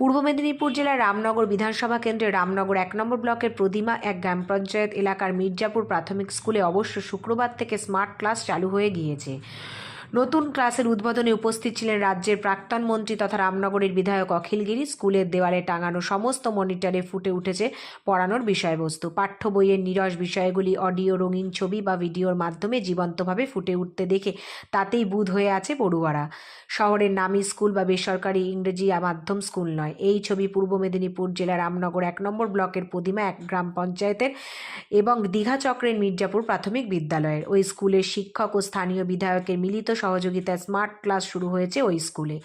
পূর্ব মেদিনীপুর জেলার রামনগর বিধানসভা কেন্দ্রে রামনগর এক নম্বর ব্লকের প্রদিমা এক গ্রাম পঞ্চায়েত এলাকার মির্জাপুর প্রাথমিক স্কুলে অবশ্য শুক্রবার থেকে স্মার্ট ক্লাস চালু হয়ে গিয়েছে। নতুন ক্লাসের উদ্বোধনে উপস্থিত ছিলেন রাজ্যের প্রাক্তন মন্ত্রী তথা রামনগরের বিধায়ক অখিলগিরি স্কুলের দেওয়ালে টাঙানো সমস্ত মনিটরে ফুটে উঠেছে পড়ানোর বিষয়বস্তু। পাঠ্য বইয়ের নিরস বিষয়গুলি অডিও, রঙিন ছবি বা ভিডিওর মাধ্যমে জীবন্তভাবে ফুটে উঠতে দেখে তাতেই বুধ হয়ে আছে পড়ুয়ারা। শহরের নামী স্কুল বা বেসরকারি ইংরেজি মাধ্যম স্কুল নয়। এই ছবি পূর্ব মেদিনীপুর জেলার রামনগর এক নম্বর ব্লকের প্রতিমা এক গ্রাম পঞ্চায়েতের এবং দীঘা চক্রের মির্জাপুর প্রাথমিক বিদ্যালয়ের। ওই স্কুলের শিক্ষক ও স্থানীয় বিধায়কের মিলিত সহযোগিতায় স্মার্ট ক্লাস শুরু হয়েছে ওই স্কুলে।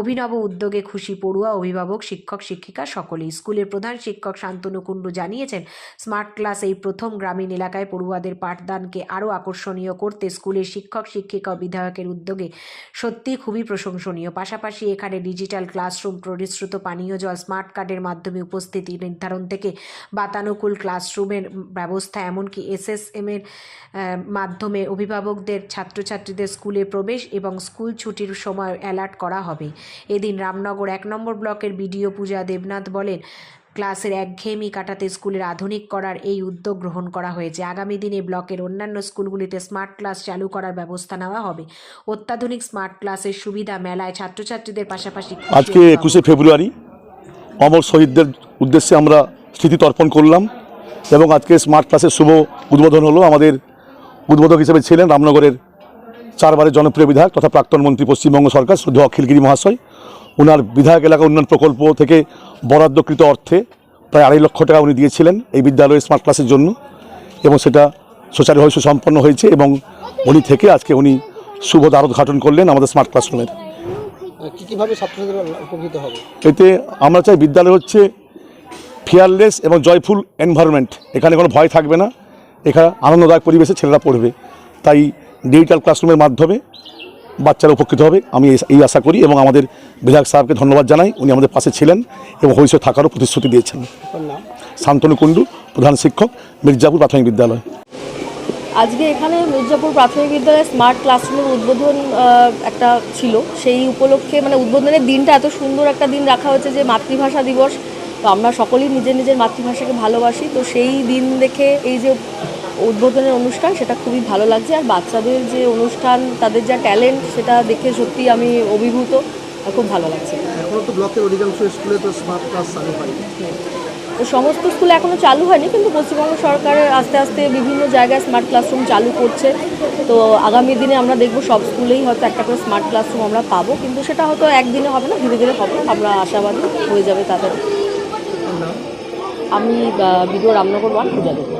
অভিনব উদ্যোগে খুশি পড়ুয়া, অভিভাবক, শিক্ষক, শিক্ষিকা সকলেই। স্কুলের প্রধান শিক্ষক শান্তনু কুণ্ডু জানিয়েছেন, স্মার্ট ক্লাস এই প্রথম গ্রামীণ এলাকায় পড়ুয়াদের পাঠদানকে আরও আকর্ষণীয় করতে স্কুলের শিক্ষক, শিক্ষিকা বিধায়কের উদ্যোগে সত্যিই খুবই প্রশংসনীয়। পাশাপাশি এখানে ডিজিটাল ক্লাসরুম পরিশ্রুত পানীয় জল, স্মার্ট কার্ডের মাধ্যমে উপস্থিতি নির্ধারণ থেকে বাতানুকূল ক্লাসরুমের ব্যবস্থা, এমনকি এসএসএম এর মাধ্যমে অভিভাবকদের, ছাত্রছাত্রীদের স্কুলে প্রবেশ এবং স্কুল ছুটির সময় অ্যালার্ট করা হবে। এদিন রামনগর এক নম্বর ব্লকের বিডিও পূজা দেবনাথ বলেন ক্লাসের একঘেয়েমি কাটাতে স্কুলের আধুনিক করার এই উদ্যোগ গ্রহণ করা হয়েছে। আগামী দিনে ব্লকের অন্যান্য স্কুলগুলিতে স্মার্ট ক্লাস চালু করার ব্যবস্থা নেওয়া হবে। অত্যাধুনিক স্মার্ট ক্লাসের সুবিধা মেলায় ছাত্রছাত্রীদের পাশাপাশি আজকে একুশে ফেব্রুয়ারি অমর শহীদদের উদ্দেশ্যে আমরা স্মৃতি তর্পণ করলাম এবং আজকে স্মার্ট ক্লাসের শুভ উদ্বোধন হলো। আমাদের উদ্বোধক হিসেবে ছিলেন রামনগরের চারবারের জনপ্রিয় বিধায়ক তথা প্রাক্তন মন্ত্রী পশ্চিমবঙ্গ সরকার শ্রদ্ধা অখিলগিরি মহাশয়। ওনার বিধায়ক এলাকা উন্নয়ন প্রকল্প থেকে বরাদ্দকৃত অর্থে প্রায় আড়াই লক্ষ টাকা উনি দিয়েছিলেন এই বিদ্যালয়ের স্মার্ট ক্লাসের জন্য এবং সেটা সুচারুভাবে সুসম্পন্ন হয়েছে এবং উনি থেকে আজকে উনি শুভ দ্বারোদ্ঘাটন করলেন আমাদের স্মার্ট ক্লাসরুমের। কীভাবে ছাত্রছাত্রীরা উপকৃত হবে? এতে আমরা চাই বিদ্যালয় হচ্ছে ফিয়ারলেস এবং জয়ফুল এনভায়রনমেন্ট এখানে কোনো ভয় থাকবে না। এখানে আনন্দদায়ক পরিবেশে ছেলেরা পড়বে। তাই ডিজিটাল ক্লাসরুমের মাধ্যমে বাচ্চারা উপকৃত হবে। আমি এই- আশা করি এবং আমাদের বিধায়ক সাহেবকে ধন্যবাদ জানাই। উনি আমাদের পাশে ছিলেন এবং ভবিষ্যৎ থাকারও প্রতিশ্রুতি দিয়েছেন। নাম? শান্তনু কুণ্ডু প্রধান শিক্ষক মির্জাপুর প্রাথমিক বিদ্যালয়। আজকে এখানে মির্জাপুর প্রাথমিক বিদ্যালয়ে স্মার্ট ক্লাসরুমের উদ্বোধন একটা ছিল। সেই উপলক্ষে মানে উদ্বোধনের দিনটা এত সুন্দর একটা দিন রাখা হয়েছে যে মাতৃভাষা দিবস। তো আমরা সকলেই নিজের নিজের মাতৃভাষাকে ভালোবাসি। তো সেই দিন দেখে এই যে উদ্বোধনের অনুষ্ঠান সেটা খুবই ভালো লাগছে। আর বাচ্চাদের যে অনুষ্ঠান তাদের যা ট্যালেন্ট সেটা দেখে সত্যি আমি অভিভূত। আর খুব ভালো লাগছে। এখনও তো ব্লকের অধিকাংশ স্কুলে তো স্মার্ট ক্লাস চালু হয়নি। তো সমস্ত স্কুলে এখনও চালু হয়নি কিন্তু পশ্চিমবঙ্গ সরকারের আস্তে আস্তে বিভিন্ন জায়গায় স্মার্ট ক্লাসরুম চালু করছে। তো আগামী দিনে আমরা দেখব সব স্কুলেই হয়তো একটা করে স্মার্ট ক্লাসরুম আমরা পাবো। কিন্তু সেটা হয়তো একদিনে হবে না ধীরে ধীরে হবে। আমরা আশাবাদী হয়ে যাবে তাদের। আমি বিডিও রামনগর ওয়ান পূজা দেবো।